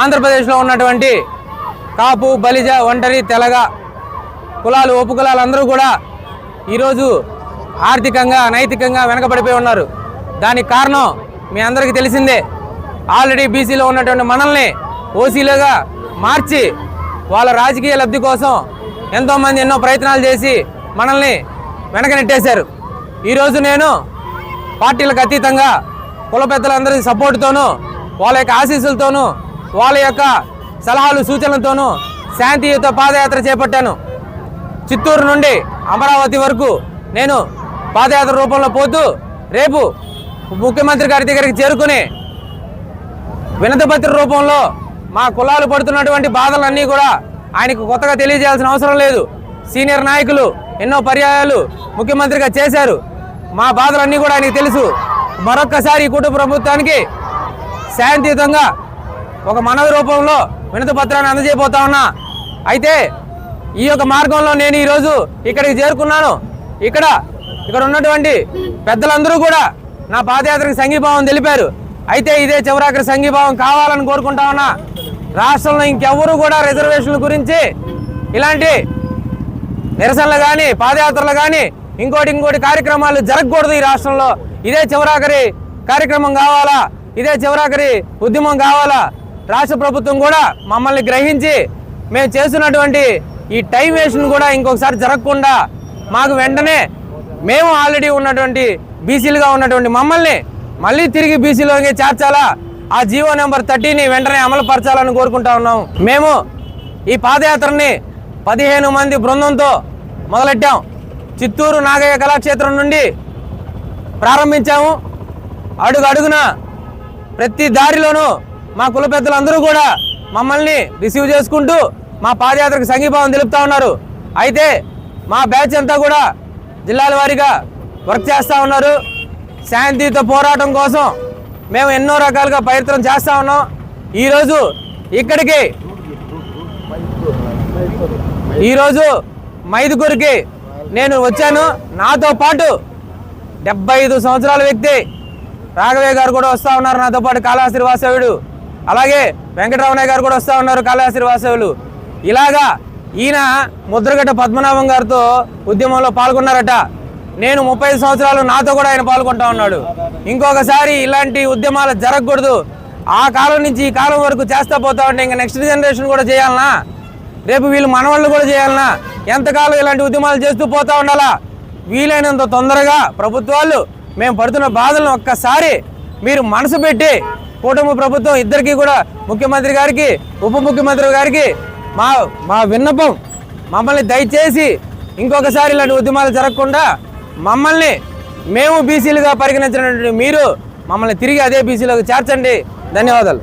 ఆంధ్రప్రదేశ్లో ఉన్నటువంటి కాపు బలిజ ఒంటరి తెలగ కులాలు ఒప్పు కులాలు అందరూ కూడా ఈరోజు ఆర్థికంగా నైతికంగా వెనకబడిపోయి ఉన్నారు. దానికి కారణం మీ అందరికీ తెలిసిందే. ఆల్రెడీ బీసీలో ఉన్నటువంటి మనల్ని ఓసీలుగా మార్చి వాళ్ళ రాజకీయ లబ్ధి కోసం ఎంతోమంది ఎన్నో ప్రయత్నాలు చేసి మనల్ని వెనకనెట్టేశారు ఈరోజు నేను పార్టీలకు అతీతంగా కుల పెద్దలందరి సపోర్ట్తోనూ వాళ్ళ యొక్క ఆశీస్సులతోనూ వాళ్ళ యొక్క సలహాలు సూచనలతోనూ శాంతియుత పాదయాత్ర చేపట్టాను. చిత్తూరు నుండి అమరావతి వరకు నేను పాదయాత్ర రూపంలో పోతూ రేపు ముఖ్యమంత్రి గారి దగ్గరికి చేరుకుని వినతపత్ర రూపంలో మా కులాలు పడుతున్నటువంటి బాధలన్నీ కూడా ఆయనకు కొత్తగా తెలియజేయాల్సిన అవసరం లేదు. సీనియర్ నాయకులు ఎన్నో పర్యాయాలు ముఖ్యమంత్రిగా చేశారు. మా బాధలన్నీ కూడా ఆయనకు తెలుసు. మరొక్కసారి ఈ కుటుంబ ప్రభుత్వానికి శాంతియుతంగా ఒక మనవి రూపంలో వినతి పత్రాన్ని అందజేయబోతా ఉన్నా. అయితే ఈ యొక్క మార్గంలో నేను ఈరోజు ఇక్కడికి చేరుకున్నాను. ఇక్కడ ఇక్కడ ఉన్నటువంటి పెద్దలందరూ కూడా నా పాదయాత్రకు సంఘీభావం తెలిపారు. అయితే ఇదే చివరాఖరి సంఘీభావం కావాలని కోరుకుంటా ఉన్నా. రాష్ట్రంలో ఇంకెవ్వరూ కూడా రిజర్వేషన్ల గురించి ఇలాంటి నిరసనలు కానీ పాదయాత్రలు కానీ ఇంకోటి ఇంకోటి కార్యక్రమాలు జరగకూడదు ఈ రాష్ట్రంలో. ఇదే చివరాఖరి కార్యక్రమం కావాలా? ఇదే చివరాఖరి ఉద్యమం కావాలా? రాష్ట్ర ప్రభుత్వం కూడా మమ్మల్ని గ్రహించి మేము చేస్తున్నటువంటి ఈ టైం వేస్ట్ను కూడా ఇంకొకసారి జరగకుండా మాకు వెంటనే మేము ఆల్రెడీ ఉన్నటువంటి బీసీలుగా ఉన్నటువంటి మమ్మల్ని మళ్ళీ తిరిగి బీసీలోకి చేర్చాలా? ఆ జీవో నెంబర్ థర్టీని వెంటనే అమలు పరచాలని కోరుకుంటా ఉన్నాం. మేము ఈ పాదయాత్రని పదిహేను మంది బృందంతో మొదలెట్టాం. చిత్తూరు నాగయ్య కళాక్షేత్రం నుండి ప్రారంభించాము. అడుగు అడుగున ప్రతి దారిలోనూ మా కుల పెద్దలందరూ కూడా మమ్మల్ని రిసీవ్ చేసుకుంటూ మా పాదయాత్రకు సంఘీభావం తెలుపుతా ఉన్నారు. అయితే మా బ్యాచ్ అంతా కూడా జిల్లాల వారీగా వర్క్ చేస్తూ ఉన్నారు. శాంతితో పోరాటం కోసం మేము ఎన్నో రకాలుగా ప్రయత్నం చేస్తూ ఉన్నాం. ఈరోజు ఇక్కడికి ఈరోజు మైదుగురికి నేను వచ్చాను. నాతో పాటు డెబ్బై ఐదు సంవత్సరాల వ్యక్తి రాఘవయ్య గారు కూడా వస్తూ ఉన్నారు. నాతో పాటు కాళహస్తి వాసవుడు అలాగే వెంకటరమణయ్య గారు కూడా వస్తూ ఉన్నారు కాళహస్తి వాసవులు ఇలాగా ఈయన ముద్రగడ్డ పద్మనాభం గారితో ఉద్యమంలో పాల్గొన్నారట. నేను ముప్పై ఐదు సంవత్సరాలు నాతో కూడా ఆయన పాల్గొంటా ఉన్నాడు. ఇంకొకసారి ఇలాంటి ఉద్యమాలు జరగకూడదు. ఆ కాలం నుంచి ఈ కాలం వరకు చేస్తా పోతా ఉంటే ఇంకా నెక్స్ట్ జనరేషన్ కూడా చేయాలనా? రేపు వీళ్ళు మనవాళ్ళు కూడా చేయాలనా? ఎంతకాలం ఇలాంటి ఉద్యమాలు చేస్తూ పోతా ఉండాలా? వీలైనంత తొందరగా ప్రభుత్వాలు మేము పడుతున్న బాధలను ఒక్కసారి మీరు మనసు పెట్టి కూటమి ప్రభుత్వం ఇద్దరికి కూడా ముఖ్యమంత్రి గారికి ఉప ముఖ్యమంత్రి గారికి మా మా విన్నపం మమ్మల్ని దయచేసి ఇంకొకసారి ఇలాంటి ఉద్యమాలు జరగకుండా మమ్మల్ని మేము బీసీలుగా పరిగణించినటువంటి మీరు మమ్మల్ని తిరిగి అదే బీసీలోకి చేర్చండి. ధన్యవాదాలు.